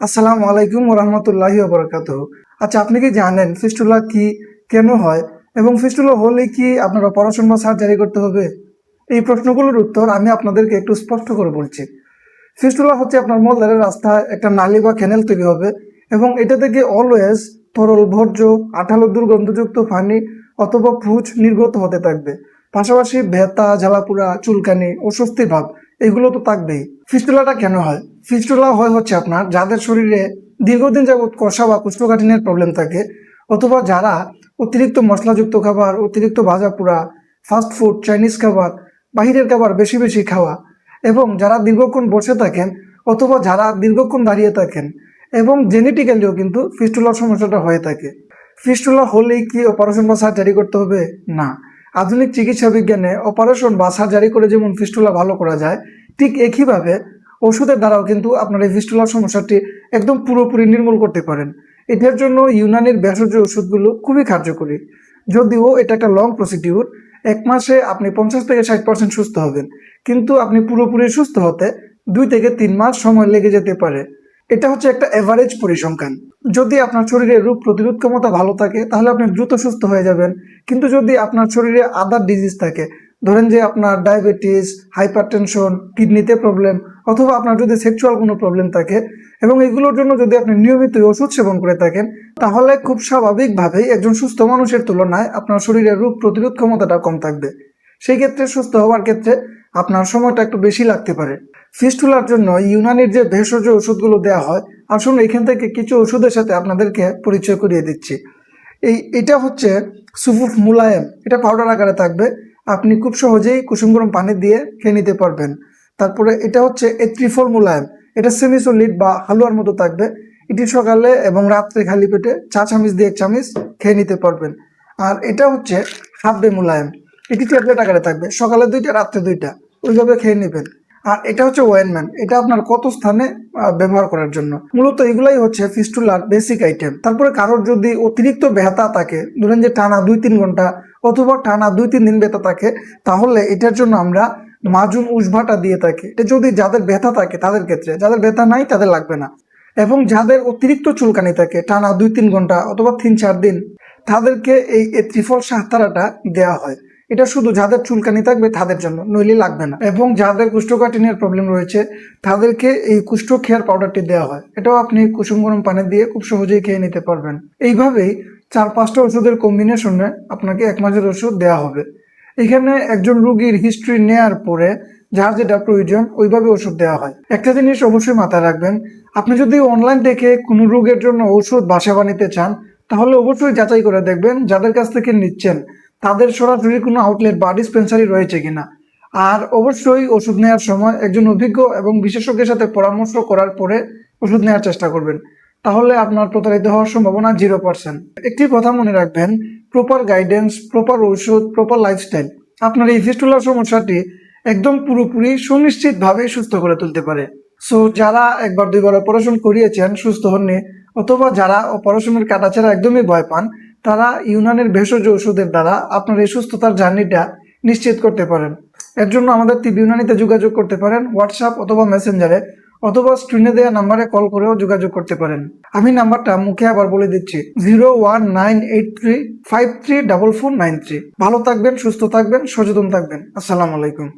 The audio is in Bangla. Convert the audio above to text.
আসসালামু আলাইকুম রহমতুল্লাহি বরকাত আচ্ছা আপনি কি জানেন ফিস্টুলা কি, কেন হয়, এবং ফিস্টুলা হলে কি আপনার অপারেশন বা সার্জারি করতে হবে? এই প্রশ্নগুলোর উত্তর আমি আপনাদেরকে একটু স্পষ্ট করে বলছি। ফিস্টুলা হচ্ছে আপনার মলদারের রাস্তায় একটা নালী বা ক্যানেল তৈরি হবে, এবং এটা থেকে অলওয়েজ তরল ভর্জ্য আঠালো দুর্গন্ধযুক্ত পানি অথবা ফুজ নির্গত হতে থাকবে। পাশাপাশি ভেতা জ্বালাপুরা চুলকানি, অস্বস্তি ভাব এগুলো তো থাকবেই। ফিস্টুলাটা কেন হয়? ফিস্টুলা হয় হচ্ছে আপনার, যাদের শরীরে দীর্ঘদিন যাবৎ কষা বা কোষ্ঠকাঠিন্যের প্রবলেম থাকে, অথবা যারা অতিরিক্ত মশলাযুক্ত খাবার, অতিরিক্ত ভাজা পোড়া ফাস্ট ফুড চাইনিজ খাবার, বাহিরের খাবার বেশি বেশি খাওয়া, এবং যারা দীর্ঘক্ষণ বসে থাকেন, অথবা যারা দীর্ঘক্ষণ দাঁড়িয়ে থাকেন, এবং জেনেটিক্যালিও কিন্তু ফিস্টুলার সমস্যাটা হয়ে থাকে। ফিস্টুলা হলেই কি অপারেশন বা সার্জারি করতে হবে? না। আধুনিক চিকিৎসা বিজ্ঞানে অপারেশন বা সার্জারি করে যেমন ফিস্টুলা ভালো করা যায়, ঠিক একইভাবে ওষুধের দ্বারাও কিন্তু আপনার এই ফিস্টুলার সমস্যাটি একদম পুরোপুরি নির্মূল করতে পারেন। এটার জন্য ইউনানির ভেষজ ওষুধগুলো খুবই কার্যকরী। যদিও এটা একটা লং প্রসিডিউর এক মাসে আপনি পঞ্চাশ থেকে ষাট পার্সেন্ট সুস্থ হবেন। কিন্তু আপনি পুরোপুরি সুস্থ হতে দুই থেকে তিন মাস সময় লেগে যেতে পারে। এটা হচ্ছে একটা এভারেজ পরিসংখ্যান। যদি আপনার শরীরে রোগ প্রতিরোধ ক্ষমতা ভালো থাকে, তাহলে আপনি দ্রুত সুস্থ হয়ে যাবেন। কিন্তু যদি আপনার শরীরে আদার ডিজিজ থাকে, ধরেন যে আপনার ডায়াবেটিস হাইপার টেনশন কিডনিতে প্রবলেম অথবা আপনার যদি সেক্সুয়াল কোনো প্রবলেম থাকে, এবং এগুলোর জন্য যদি আপনি নিয়মিত ওষুধ সেবন করে থাকেন, তাহলে খুব স্বাভাবিকভাবেই একজন সুস্থ মানুষের তুলনায় আপনার শরীরে রোগ প্রতিরোধ ক্ষমতাটা কম থাকবে। সেই ক্ষেত্রে সুস্থ হওয়ার ক্ষেত্রে আপনার সময়টা একটু বেশি লাগতে পারে। ফিস্টুলার জন্য ইউনানির যে ভেষজ ওষুধগুলো দেওয়া হয়, আসুন এখান থেকে কিছু ওষুধের সাথে আপনাদেরকে পরিচয় করিয়ে দিচ্ছি। এই, এটা হচ্ছে সুফুফ মুলায়েম। এটা পাউডার আকারে থাকবে। আপনি খুব সহজেই কুসুম গরম পানি দিয়ে খেয়ে নিতে পারবেন। তারপরে এটা হচ্ছে এ ত্রিফল মুলায়েম। এটা সেমিসোলিড বা হালুয়ার মতো থাকবে। এটি সকালে এবং রাত্রে খালি পেটে চা চামিচ দিয়ে এক চামিচ খেয়ে নিতে পারবেন। আর এটা হচ্ছে হাব্বে মুলায়েম। এটি ট্যাবলেট আকারে থাকবে। সকালে দুইটা, রাত্রে দুইটা। ওইভাবে খেয়ে নেবেন। আর এটা হচ্ছে ওয়েনম্যান এটা আপনার কত স্থানে ব্যবহার করার জন্য? মূলত এগুলাই হচ্ছে ফিস্টুলার বেসিক আইটেম। তারপরে কারোর যদি অতিরিক্ত ব্যথা থাকে, ধরেন যে টানা দুই তিন ঘণ্টা অথবা টানা দুই তিন দিন ব্যথা থাকে, তাহলে এটার জন্য আমরা মাজুন উসভাটা দিয়ে থাকি। এটা যদি যাদের ব্যথা থাকে তাদের ক্ষেত্রে, যাদের ব্যথা নাই তাদের লাগবে না। এবং যাদের অতিরিক্ত চুলকানি থাকে, টানা দুই তিন ঘণ্টা অথবা তিন চার দিন, তাদেরকে এই ত্রিফল সাহতারাটা দেওয়া হয়। এটা শুধু যাদের চুলকানি থাকবে তাদের জন্য, নইলে লাগবে না। এবং যাদের কুষ্ঠকাঠিন্যের প্রবলেম রয়েছে, তাদেরকে এই কুষ্ঠ খেয়ার পাউডারটি দেওয়া হয়। এটাও আপনি কুসুম গরম পানি দিয়ে খুব সহজেই খেয়ে নিতে পারবেন। এইভাবেই চার পাঁচটা ওষুধের কম্বিনেশনে আপনাকে এক মাসের ওষুধ দেওয়া হবে। এখানে একজন রুগীর হিস্ট্রি নেয়ার পরে যার যেটা প্রয়োজন, ওইভাবে ওষুধ দেওয়া হয়। একটা জিনিস অবশ্যই মাথায় রাখবেন, আপনি যদি অনলাইন থেকে কোনো রোগের জন্য ওষুধ বাসা বানাতে চান, তাহলে অবশ্যই যাচাই করে দেখবেন যাদের কাছ থেকে নিচ্ছেন। তাদের সরাসরি কোনো আউটলেট বা ডিসপেন্সারি রয়েছে কিনা। আর অবশ্যই ওষুধ নেওয়ার সময় একজন অভিজ্ঞ এবং বিশেষজ্ঞের সাথে পরামর্শ করার পরে ওষুধ নেওয়ার চেষ্টা করবেন। তাহলে আপনার প্রতারিত হওয়ার সম্ভাবনা জিরো পার্সেন্ট একটি কথা মনে রাখবেন প্রপার গাইডেন্স প্রপার ঔষধ প্রপার লাইফস্টাইল আপনার এই ফিস্টুলার সমস্যাটি একদম পুরোপুরি সুনিশ্চিতভাবে সুস্থ করে তুলতে পারে। সো যারা একবার দুইবার অপারেশন করিয়েছেন সুস্থ হননি, অথবা যারা অপারেশনের কাটাছেড়া একদমই ভয় পান তারা ইউনানের ভেষজ ওষুধের দ্বারা আপনার এই সুস্থতার জার্নিটা নিশ্চিত করতে পারেন। এর জন্য আমাদের টিভি ইউনানিতে যোগাযোগ করতে পারেন হোয়াটসঅ্যাপ অথবা মেসেঞ্জারে অথবা স্ক্রিনে দেওয়া নাম্বারে কল করেও যোগাযোগ করতে পারেন। আমি নাম্বারটা মুখে আবার বলে দিচ্ছি zero one nine eight three five three double four nine three ভালো থাকবেন, সুস্থ থাকবেন, সচেতন থাকবেন। আসসালামু আলাইকুম।